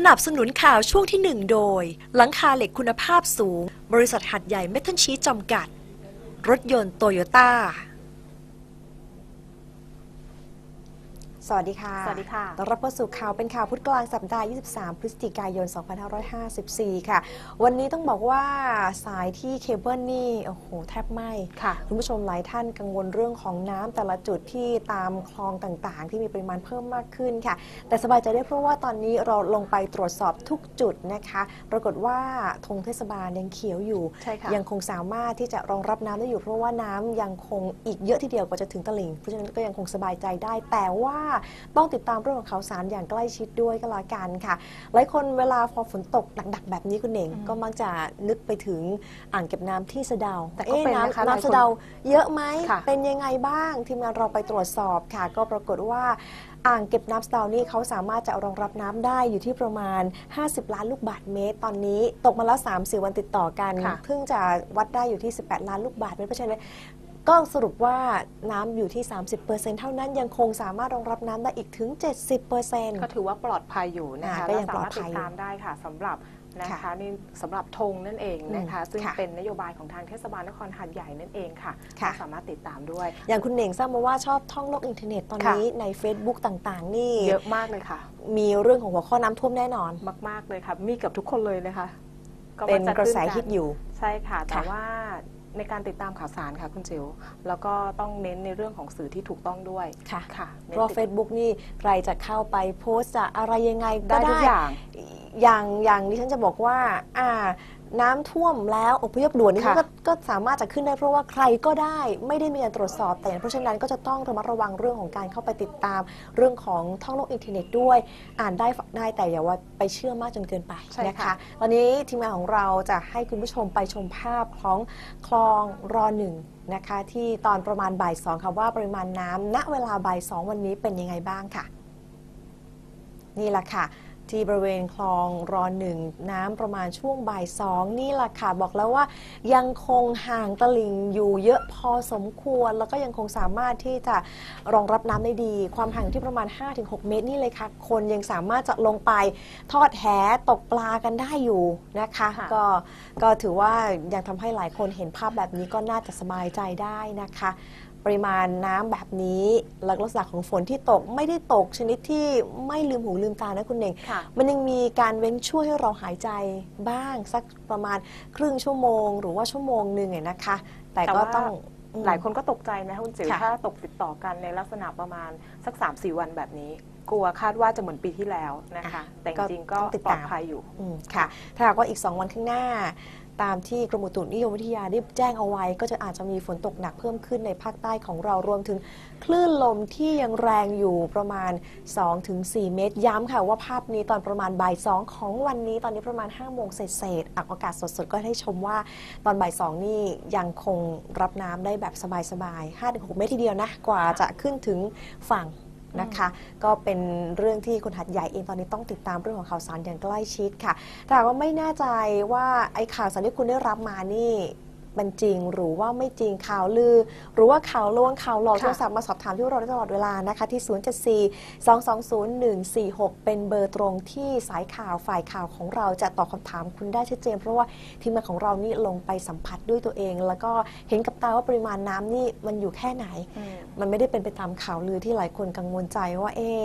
สนับสนุนข่าวช่วงที่ 1 โดย หลังคาเหล็กคุณภาพสูง บริษัทหัดใหญ่เมทัลชีจำกัด รถยนต์โตโยต้า สวัสดีค่ะ สวัสดีค่ะต้อนรับเข้าสู่ข่าวเป็นข่าวพุธกลางสัปดาห์ 23 พฤศจิกายน 2554 ค่ะ วันนี้ต้องบอกว่าสายที่เคเบิลนี่ โอ้โห แทบไหมค่ะ คุณผู้ชมหลายท่านกังวลเรื่องของน้ำแต่ละจุดที่ตามคลองต่างๆ ที่มีปริมาณเพิ่มมากขึ้นค่ะ แต่สบายใจได้เพราะว่าตอนนี้เราลงไปตรวจสอบทุกจุดนะคะ ปรากฏว่าธงเทศบาลยังเขียวอยู่ใช่ค่ะยังคงสามารถที่จะรองรับน้ำได้อยู่ เพราะว่าน้ำยังคงอีกเยอะทีเดียวกว่าจะถึงตลิ่ง เพราะฉะนั้นก็ยังคงสบายใจได้ แต่ว่าต้องติดตามเรื่องของข่าวสารอย่างใกล้ชิดด้วยก็แล้วกันค่ะ หลายคนเวลาพอฝนตกหนักๆแบบนี้คุณเองอืมก็มักจะนึกไปถึงอ่างเก็บน้ำที่สะเดาแต่ก็เป็นอ๊นะคะหลายคนน้ำน้ำสะเดาเยอะไหมค่ะเป็นยังไงบ้าง ทีมงานเราไปตรวจสอบค่ะ ก็ปรากฏว่าอ่างเก็บน้ำสะเดานี่เขาสามารถจะรองรับน้ำได้อยู่ที่ประมาณ 50 ล้านลูกบาศก์เมตร ตอนนี้ตกมาแล้ว3 4วันติดต่อกันค่ะเพิ่งจะวัดได้อยู่ที่ 18 ล้านลูกบาศก์เมตรเพราะฉะนั้น ก็สรุปว่าน้ำอยู่ที่ 30%เท่านั้นยังคงสามารถรองรับน้ำได้อีกถึง 70%ก็ถือว่าปลอดภัยอยู่นะคะอ่าก็ยังและสามารถปลอดภัติยดอยู่ตามได้ค่ะสำหรับนะคะค่ะนี่สำหรับธงนั่นเองนะคะอืมซึ่งค่ะเป็นนโยบายของทางเทศบาลนครหาดใหญ่นั่นเองค่ะค่ะก็สามารถติดตามด้วย อย่างคุณเหน่งทราบมาว่าชอบท่องโลกอินเทอร์เน็ตตอนค่ะนี้ใน Facebook ต่างๆ นี่เยอะมากเลยค่ะ มีเรื่องของหัวข้อน้ำท่วมแน่นอนมาก ๆเลยค่ะมีเกับทุกคนเลยนะคะเป็นมัจกระแสขึ้นฮิตอยู่ใช่ค่ะ แต่ค่ะว่า ในการติดตามข่าวสารค่ะคุณจิ๋วแล้วก็ต้องเน้นในเรื่องของสื่อที่ถูกต้องด้วยค่ะค่ะเพราะ Facebook นี่ใครจะเข้าไปโพสต์จะอะไรยังไงก็ได้ทุได้กอย่างอย่างอย่างดิฉันจะบอกว่าอ่าน้ำท่วมแล้วอพยพด่วนนี่ค่ะ ก็ก็สามารถจะขึ้นได้เพราะว่าใครก็ได้ไม่ได้มีการตรวจสอบ แต่เพราะฉะนั้นก็จะต้องระมัดระวังเรื่องของการเข้าไปติดตาม เรื่องของท่องโลกอินเทอร์เน็ตด้วย อ่านได้ฟังได้แต่อย่าว่าไปเชื่อมากจนเกินไปใช่นะค่ะคะตอนนี้ทีมงานของเราจะให้คุณผู้ชมไปชมภาพของคลองรอหนึ่งนะคะที่ตอนประมาณบ่ายสองค่ะว่าปริมาณน้ำณเวลาบ่ายสองวันนี้เป็นยังไงบ้างค่ะ นี่แหละค่ะ ที่บริเวณคลองรอหนึ่งน้ำประมาณช่วงบ่ายสองนี่แหละค่ะ บอกแล้วว่ายังคงห่างตลิ่งอยู่เยอะพอสมควร แล้วก็ยังคงสามารถที่จะรองรับน้ำได้ดี ความห่างที่ประมาณ 5-6 เมตรนี่เลยค่ะ คนยังสามารถจะลงไปทอดแหตกปลากันได้อยู่นะคะค่ะก็ก็ถือว่ายังทำให้หลายคนเห็นภาพแบบนี้ก็น่าจะสบายใจได้นะคะ ปริมาณน้ำแบบนี้และลักษณะของฝนที่ตกไม่ได้ตกชนิดที่ไม่ลืมหูลืมตานะคุณเน่งค่ะมันยังมีการเว้นช่วยให้เราหายใจบ้างสักประมาณครึ่งชั่วโมง หรือว่าชั่วโมงหนึ่งเนี่ยนะคะ แต่แต่ก็ว่าต้องอืมหลายคนก็ตกใจนะคุณจิ๋วค่ะถ้าตกติดต่อกันในลักษณะประมาณสัก3 4วันแบบนี้ กลัวคาดว่าจะเหมือนปีที่แล้วนะคะ แต่จริงๆก็ต้องติดปลตามอดภัยอยู่อืมค่ะ ถ้าหากว่าอีก 2 วันข้างหน้า ตามที่กรมอุตุนิยมวิทยาได้แจ้งเอาไว้ ก็จะอาจจะมีฝนตกหนักเพิ่มขึ้นในภาคใต้ของเรารวมถึงคลื่นลมที่ยังแรงอยู่ประมาณ 2-4 เมตร ย้ำค่ะว่าภาพนี้ตอนประมาณบ่าย2ของวันนี้ตอนนี้ประมาณ5โมงเศษๆอักอากาศสดๆ ก็ให้ชมว่าตอนบ่าย2นี่ยังคงรับน้ำได้แบบสบายๆ5-6 เมตรทีเดียวนะ กว่าจะขึ้นถึงฝั่ง นะคะ ก็เป็นเรื่องที่คนหัดใหญ่เองตอนนี้ต้องติดตามเรื่องของข่าวสารอย่างใกล้ชิดค่ะ แต่ว่าไม่แน่ใจว่าไอ้ข่าวสารที่คุณได้รับมานี่ มันจริง หรือว่าไม่จริงข่าวลือ หรือว่าข่าวลวงข่าวหลอกค่ะโทรศัพท์มาสอบถามที่เราได้ตลอดเวลานะคะที่ 074 220 146 เป็นเบอร์ตรงที่สายข่าวฝ่ายข่าวของเราจะตอบคำถามคุณได้ชัดเจน เพราะว่าทีมงานของเรานี่ลงไปสัมผัสด้วยตัวเอง แล้วก็เห็นกับตาว่าปริมาณน้ำนี่มันอยู่แค่ไหนอืมมันไม่ได้เป็นไปตามข่าวลือที่หลายคนกังวลใจว่าเอ๊ะ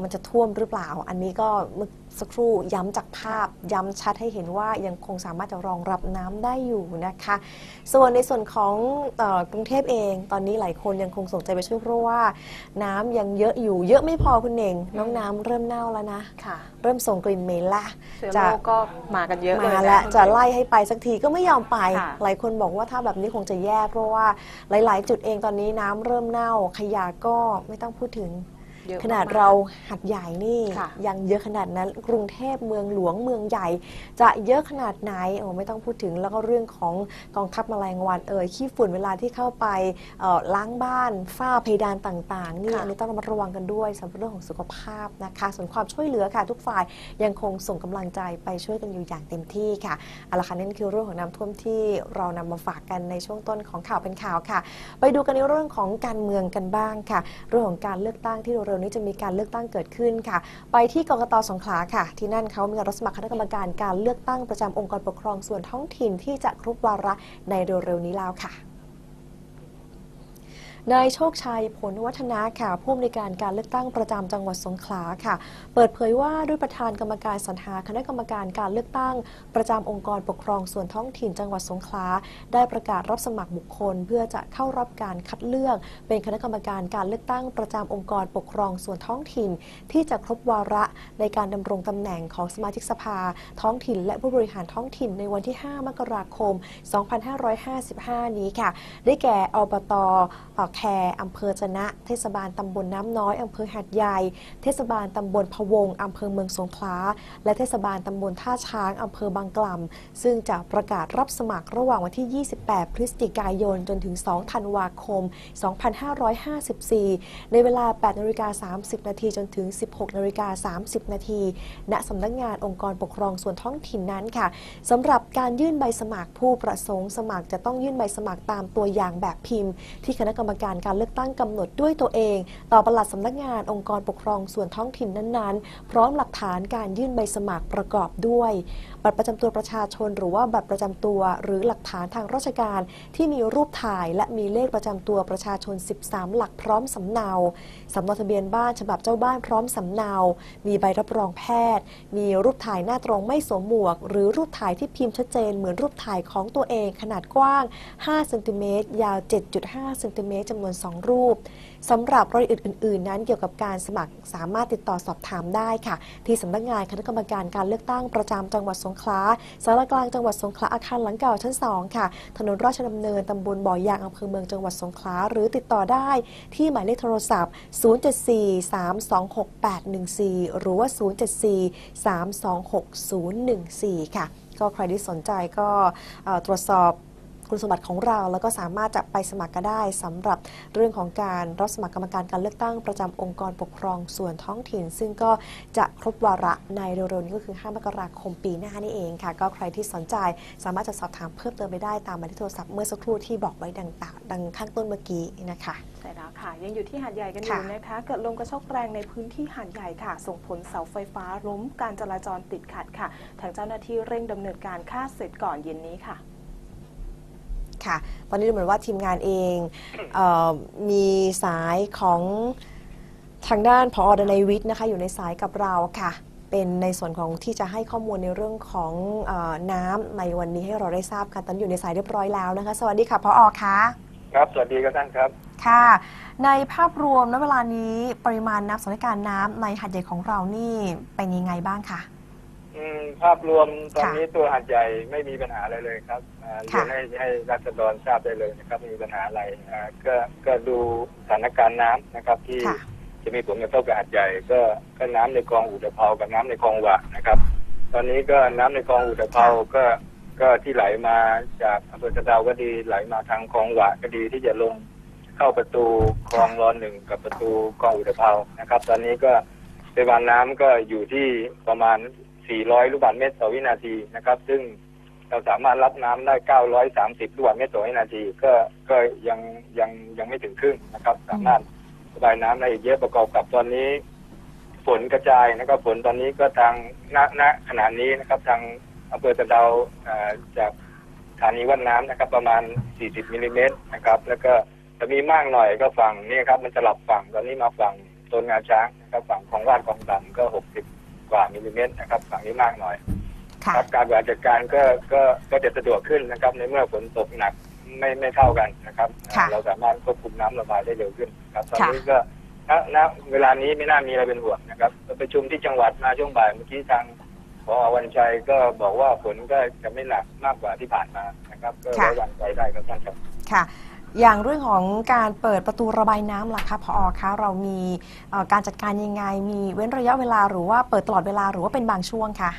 มันจะท่วมหรือเปล่า อันนี้ก็เมื่อ สักครู่ย้ำจากภาพ ย้ำชัดให้เห็นว่ายังคงสามารถจะรองรับน้ำได้อยู่นะคะ ส่วนในส่วนของเออกรุงเทพเอง ตอนนี้หลายคนยังคงส่งใจไปช่วยเพราะว่า น้ำยังเยอะอยู่เยอะไม่พอคุณเองน้องน้ำเริ่มเน่าแล้วนะค่ะเริ่มส่งกลิ่นเหม็นละเชื้อจะโรคก็มากันเยอะเลยมานะแล้วคุณจะจิ๋วไล่ให้ไปสักทีก็ไม่ยอมไปค่ะหลายคนบอกว่าถ้าแบบนี้คงจะแย่เพราะว่าหลาย ๆ จุดเองตอนนี้น้ำเริ่มเน่าขยะก็ไม่ต้องพูดถึง เยอะขนาดมกๆเราหัดใหญ่นี่ค่ะยังเยอะขนาดนั้นกรุงเทพเมืองหลวงเมืองใหญ่ จะเยอะขนาดไหนโอ้ไม่ต้องพูดถึงแล้วก็เรื่องของกองทัพแมลงวันเอ่ยขี้ฝุ่นเวลาที่เข้าไปเอ่อล้างบ้านฝ้าเพดานต่างๆนี่ค่ะอันนี้ต้องระมัดระวังกันด้วยสำหรับเรื่องของสุขภาพนะคะ ส่วนความช่วยเหลือค่ะ ทุกฝ่ายยังคงส่งกำลังใจไปช่วยกันอยู่อย่างเต็มที่ค่ะเอาละค่ะนั่นคือเรื่องของน้ำท่วมที่เรานำมาฝากกันในช่วงต้นของข่าวเป็นข่าวค่ะ ไปดูกันในเรื่องของการเมืองกันบ้างค่ะ เรื่องของการเลือกตั้งที่เร็วๆ นี้จะมีการเลือกตั้งเกิดขึ้นค่ะ ไปที่กรกตสงขลาค่ะ ที่นั่นเขามีการรับสมัครคณะกรรมการการเลือกตั้งประจำองค์กรปกครองส่วนท้องถิ่นที่จะครบวาระในเร็วๆนี้แล้วค่ะ นายโชคชัยผลวัฒนาค่ะผู้อำนวยการการเลือกตั้งประจำจังหวัดสงขลาค่ะ เปิดเผยว่าด้วยประธานกรรมการสรรหาคณะกรรมการการเลือกตั้ง ประจำองค์กรปกครองส่วนท้องถิ่นจังหวัดสงขลาได้ประกาศรับสมัครบุคคล เพื่อจะเข้ารับการคัดเลือก เป็นคณะกรรมการการเลือกตั้งประจำองค์กรปกครองส่วนท้องถิ่น ที่จะครบวาระในการดำรงตำแหน่งของสมาชิกสภา ท้องถิ่น และผู้บริหารท้องถิ่นในวันที่ 5 มกราคม 2555 นี้ค่ะ ได้แก่อบตอแคอำเภอจนะ เทศบาลตำบลน้ำน้อยอำเภอหัดใหญ่ เทศบาลตำบลพะวงอำเภอเมืองสงขลา และเทศบาลตำบลท่าช้างอำเภอบางกล่ำ ซึ่งจะประกาศรับสมัครระหว่างวันที่ 28 พฤศจิกายน จนถึง 2 ธันวาคม 2554 ในเวลา 8นาฬิกา30 นาทีจนถึง 16นาฬิกา30 นาทีณสำนักงานองค์กรปกครองส่วนท้องถิ่นนั้นค่ะสำหรับการยื่นใบสมัครผู้ประสงค์สมัครจะต้องยื่นใบสมัครตามตัวอย่างแบบพิมพ์ ที่คณะกรรมการการเลือกตั้งกำหนดด้วยตัวเอง ต่อปลัดสำนักงานองค์กรปกครองส่วนท้องถิ่นนั้นๆ พร้อมหลักฐานการยื่นใบสมัครประกอบด้วย บัตรประจำตัวประชาชน หรือว่าบัตรประจำตัวหรือหลักฐานทางราชการที่มีรูปถ่ายและมีเลขประจำตัวประชาชน 13 หลักพร้อมสำเนาสำเนาทะเบียนบ้านฉบับเจ้าบ้านพร้อมสำเนา มีใบรับรองแพทย์ มีรูปถ่ายหน้าตรงไม่สวมหมวก หรือรูปถ่ายที่พิมพ์ชัดเจนเหมือนรูปถ่ายของตัวเองขนาดกว้าง 5 เซนติเมตร ยาว 7.5 เซนติเมตรจำนวน 2 รูปสำหรับรายละเอียดอื่น ๆ นั้นเกี่ยวกับการสมัครสามารถติดต่อสอบถามได้ค่ะ ที่สำนักงานคณะกรรมการการเลือกตั้งประจำจังหวัดสงขลาสารกลางจังหวัดสงขลาอาคารหลังเก่าชั้น 2 ค่ะ ถนนราชดำเนินตำบลบ่อยางอำเภอเมืองจังหวัดสงขลาหรือติดต่อได้ที่หมายเลขโทรศัพท์ 074-326-814 หรือว่า 074-326-014 ค่ะ ก็ใครที่สนใจก็ตรวจสอบ คุณสมบัติของเรา แล้วก็สามารถจะไปสมัครก็ได้สำหรับเรื่องของการรับสมัครกรรมการการเลือกตั้งประจำองค์กรปกครองส่วนท้องถิ่น ซึ่งก็จะครบวาระในเร็วๆนี้ก็คือ 5 มกราคมปีหน้านี่เองค่ะ ก็ใครที่สนใจสามารถจะสอบถามเพิ่มเติมไปได้ตามหมายเลขโทรศัพท์เมื่อสักครู่ที่บอกไว้ดังต่างดังข้างต้นเมื่อกี้นะคะใช่แล้วค่ะ ยังอยู่ที่หาดใหญ่กันอยู่ค่ะนะคะ เกิดลมกระโชกแรงในพื้นที่หาดใหญ่ค่ะ ส่งผลเสาไฟฟ้าล้มการจราจรติดขัดค่ะ ทางเจ้าหน้าที่เร่งดำเนินการค่าเสร็จก่อนเย็นนี้ค่ะ ค่ะ ตอนนี้ดูเหมือนว่าทีมงานเองเออมีสายของทางด้านพอดนัยวิทย์นะคะอยู่ในสายกับเราค่ะ เป็นในส่วนของที่จะให้ข้อมูลในเรื่องของเออน้ำในวันนี้ให้เราได้ทราบกันตอนนอยู่ในสายเรียบร้อยแล้วนะคะ สวัสดีค่ะพออคะครับ สวัสดีครับท่านครับ ค่ะ ในภาพรวมณเวลานี้ปริมาณน้ำสถานการณ์น้ำในหาดใหญ่ของเรานี่เป็นยังไงบ้างคะ อืมภาพรวมตอนค่ะนี้ตัวหัดใหญ่ไม่มีปัญหาอะไรเลยครับอ่าเรีค่ะยนให้ให้รัษฎรทราบได้เลยนะครับไม่มีปัญหาอะไรอ่าก็ก็ดูสถานการณ์น้ำนะครับที่ค่ะจะมีผลกระทบกับหัดใหญ่ก็ก็น้ำในคลองอุตภเปากับน้ำในคลองหวะนะครับ ตอนนี้ก็น้ำในคลองอุตภเปาก็ก็ที่ไหลมาจากอำเภอสะเดาก็ดีไหลมาทางคลองหวะก็ดีที่จะลงเข้าประตูคลองรอนหนึ่งกับประตูคลองอุตภเปานะครับ ตอนนี้ก็ปริมาณน้ำก็อยู่ที่ประมาณ 400 ลูกบาศก์เมตรต่อวินาทีนะครับ ซึ่งเราสามารถรับน้ำได้ 930 ลูกบาศก์เมตรต่อวินาที ก็ก็ยังยังยังไม่ถึงครึ่งนะครับ สามารถระบายน้ำได้อีกเยอะประกอบกับตอนนี้ฝนกระจายนะครับฝนตอนนี้ก็ทางณณขณะนี้นะครับ ทางอำเภอตะเดาจากสถานีวัดน้ำนะครับ ประมาณ 40มิลลิเมตรนะครับ แล้วก็จะมีมากหน่อยก็ฝั่งนี้ครับ มันจะหลับฝั่งตอนนี้มาฝั่งโซนงาช้างนะครับ ฝั่งของวาดของต่ำก็ 60 กว่ามิลลิเมตรนะครับฝั่งนี้มากหน่อยค่ะครับการบริหารจัดการก็ก็ก็จะสะดวกขึ้นนะครับ ในเมื่อฝนตกหนักไม่ไม่เท่ากันนะครับ ค่ะเราสามารถควบคุมน้ำระบายได้เร็วขึ้นครับตอนค่ะ นี้ก็ณณเวลานี้ไม่น่ามีอะไรเป็นห่วงนะครับประชุมที่จังหวัดมาช่วงบ่ายเมื่อกี้ทางพอวันชัยก็บอกว่าฝนก็จะไม่หนักมากกว่าที่ผ่านมานะครับ ก็ไว้วางใจได้ครับท่านครับ ค่ะ อย่างเรื่องของการเปิดประตูระบายน้ำล่ะคะพอคะเรามีเอ่อการจัดการยังไง มีเว้นระยะเวลาหรือว่าเปิดตลอดเวลาหรือว่าเป็นบางช่วงค่ะ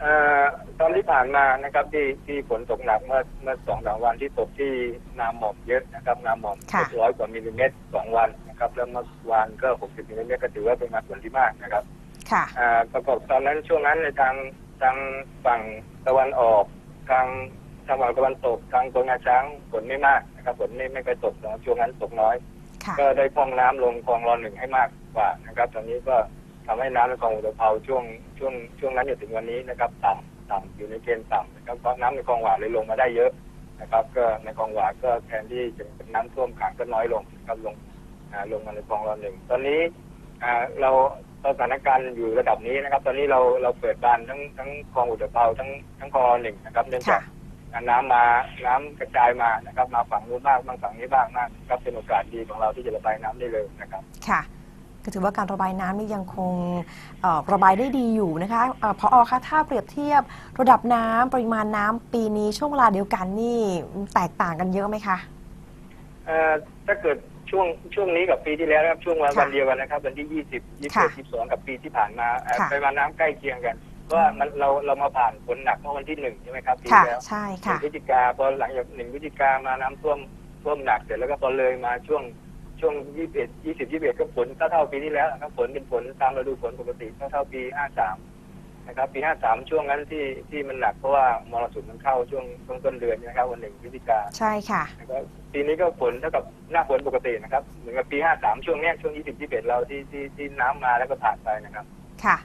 เอ่อตอนที่ผ่านมานะครับที่ที่ฝนตกหนักเมื่อเมื่อสองสามวันที่ตกที่นาหมอกเยอะนะครับนาหมอกค่ะร้อยกว่ามิลลิเมตรสองวันนะครับแล้วเมื่อวานก็หกสิบมิลลิเมตรก็ถือว่าเป็นมาฝนที่มากนะครับค่ะ อ่าประกอบตอนนั้นช่วงนั้นในทางทางฝั่งตะวันออกทางทางฝั่งตะวันตกทางตรงงาช้างฝนไม่มาก นะครับฝนไม่ไม่ค่อยตกนะช่วงนั้นตกน้อย ค่ะก็ได้พร่องน้ำลงคลองรอหนึ่งให้มากกว่านะครับ ตอนนี้ก็ทำให้น้ำในคลองอุตภเปาช่วงช่วงช่วงนั้นจนถึงวันนี้นะครับต่ำต่ำอยู่ในเกณฑ์ต่ำนะครับเพราะน้ำในคลองหวานเลยลงมาได้เยอะนะครับ ก็ในคลองหวานก็แทนที่จะเป็นน้ำท่วมขังก็น้อยลงนะครับลงอ่าลงมาในคลองรอหนึ่งตอนนี้อ่าเราสถานการณ์อยู่ระดับนี้นะครับ ตอนนี้เราเราเปิดบานทั้งทั้งคลองอุตภเปาทั้งทั้งคลองรอหนึ่งนะครับเนื่องจากค่ะ น้ำมาน้ำกระจายมานะครับ มาฝั่งนู้นบ้างบางฝั่งนี้บ้างมากครับเป็นโอกาสดีของเราที่จะระบายน้ำได้เร็วนะครับ ค่ะก็ถือว่าการระบายน้ำนี่ยังคงเอ่อระบายได้ดีอยู่นะคะเออพอคะถ้าเปรียบเทียบระดับน้ำปริมาณน้ำปีนี้ช่วงเวลาเดียวกันนี่แตกต่างกันเยอะไหมคะเอ่อถ้าเกิดช่วงช่วงนี้กับปีที่แล้วนะครับช่วงวันค่ะวันเดียวกันนะครับวันที่ยี่สิบยี่สิค่ะบยี่สิบสองกับปีที่ผ่านมาเอ่อค่ะปริมาณน้ำใกล้เคียงกันเพราะ ว่ามันเราเรามาผ่านฝนหนักเมื่อวันที่หนึ่งใช่ไหมครับปีค่ะที่แล้วใช่หนึ่ค่ะ งพฤศจิกาพอหลังจากหนึ่งพฤศจิกามาน้ำท่วมท่วมหนักเสร็จแล้วก็พอเลยมาช่วงช่วงยี่สิบเอ็ดยี่สิบยี่สิบเอ็ดก็ฝนเท่าเท่าปีที่แล้วนะครับฝนเป็นฝนตามฤดูฝนปกติเท่าเท่าปีห้าสามนะครับ ปีห้าสามช่วงนั้นที่ที่มันหนักเพราะว่ามรสุมมันเข้าช่วงช่วงต้นเดือนนะครับ วันหนึ่งพฤศจิกา ใช่ค่ะ นะครับปีนี้ก็ฝนเท่ากับหน้าฝนปกตินะครับ เหมือนกับปีห้าสามช่วงเนี้ยช่วงยี่สิบยี่สิบเอ็ดเราที่ที่ที่น้ำมาแล้วก็ผ่านไปนะครับ ค่ะ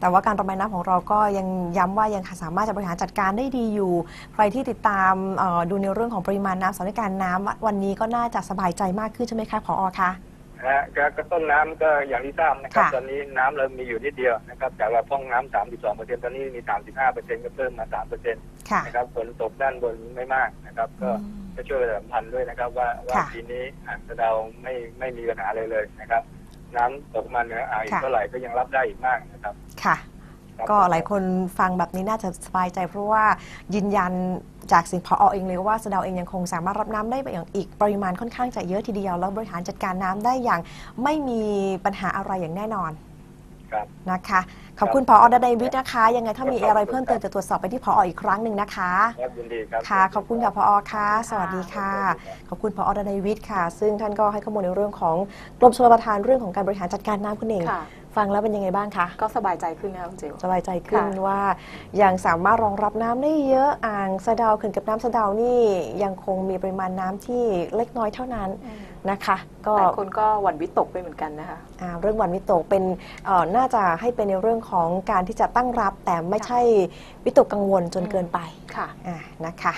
แต่ว่าการระบายน้ำของเราก็ยังย้ำว่ายังสามารถจะบริหารจัดการได้ดีอยู่ ใครที่ติดตามเอ่อดูในเรื่องของปริมาณน้ำสถานการณ์น้ำวันนี้ก็น่าจะสบายใจมากขึ้นใช่ไหมคะพอคะนะฮะก็ก็ต้นน้ำก็อย่างที่ทราบนะครับค่ะตอนนี้น้ำเรามีอยู่นิดเดียวนะครับจากเราพร่องน้ำสามสิบสองเปอร์เซ็นต์ตอนนี้มีสามสิบห้าเปอร์เซ็นต์ก็เพิ่มมาสามเปอร์เซ็นต์ค่ะนะครับฝนตกด้านบนไม่มากนะครับ ก็อืมก็ช่วยประชาสัมพันธ์ด้วยนะครับว่าว่าค่ะปีนี้อ่างสะเดาไม่ไม่มีปัญหาเลยเลยนะครับ น้ำตกมาเหนืออ่าวอีกค่ะ เท่าไหร่ก็ยังรับได้อีกมากนะครับค่ะ ครับก็หลายคนฟังแบบนี้น่าจะสบายใจ เพราะว่ายืนยันจากสิ่งพอเองเลยว่าสะเดาเองยังคงสามารถรับน้ำได้ไปอย่างอีกปริมาณค่อนข้างจะเยอะทีเดียว แล้วบริหารจัดการน้ำได้อย่างไม่มีปัญหาอะไรอย่างแน่นอนครับ นะคะ ขอบคุณพอดนัยวิทย์นะคะ ยังไงถ้ามีอะไรเพิ่มเติมจะตรวจสอบไปที่พออีกครั้งหนึ่งนะคะ ครับยินดีครับ ค่ะขอบคุณค่ะพอค่ะ สวัสดีค่ะ ขอบคุณพอดนัยวิทย์ค่ะ ซึ่งท่านก็ให้ข้อมูลในเรื่องของกรมชลประทานเรื่องของการบริหารจัดการน้ำคุณเอง ค่ะ ฟังแล้วเป็นยังไงบ้างคะ ก็สบายใจขึ้นนะคะคุณจิ๋ว สบายใจขึ้นค่ะ ว่ายังสามารถรองรับน้ำได้เยอะอ่างสะเดาวเขื่อนกับน้ำสะเดาวนี่ยังคงมีปริมาณน้ำที่เล็กน้อยเท่านั้น นะคะก็หลายคนก็หวั่นวิตกไปเหมือนกันนะคะอ่าเรื่องวันวิตกเป็นเอ่อน่าจะให้เป็นในเรื่องของการที่จะตั้งรับ แต่ไม่ใช่วิตกกังวลจนเกินไปค่ะอ่านะคะ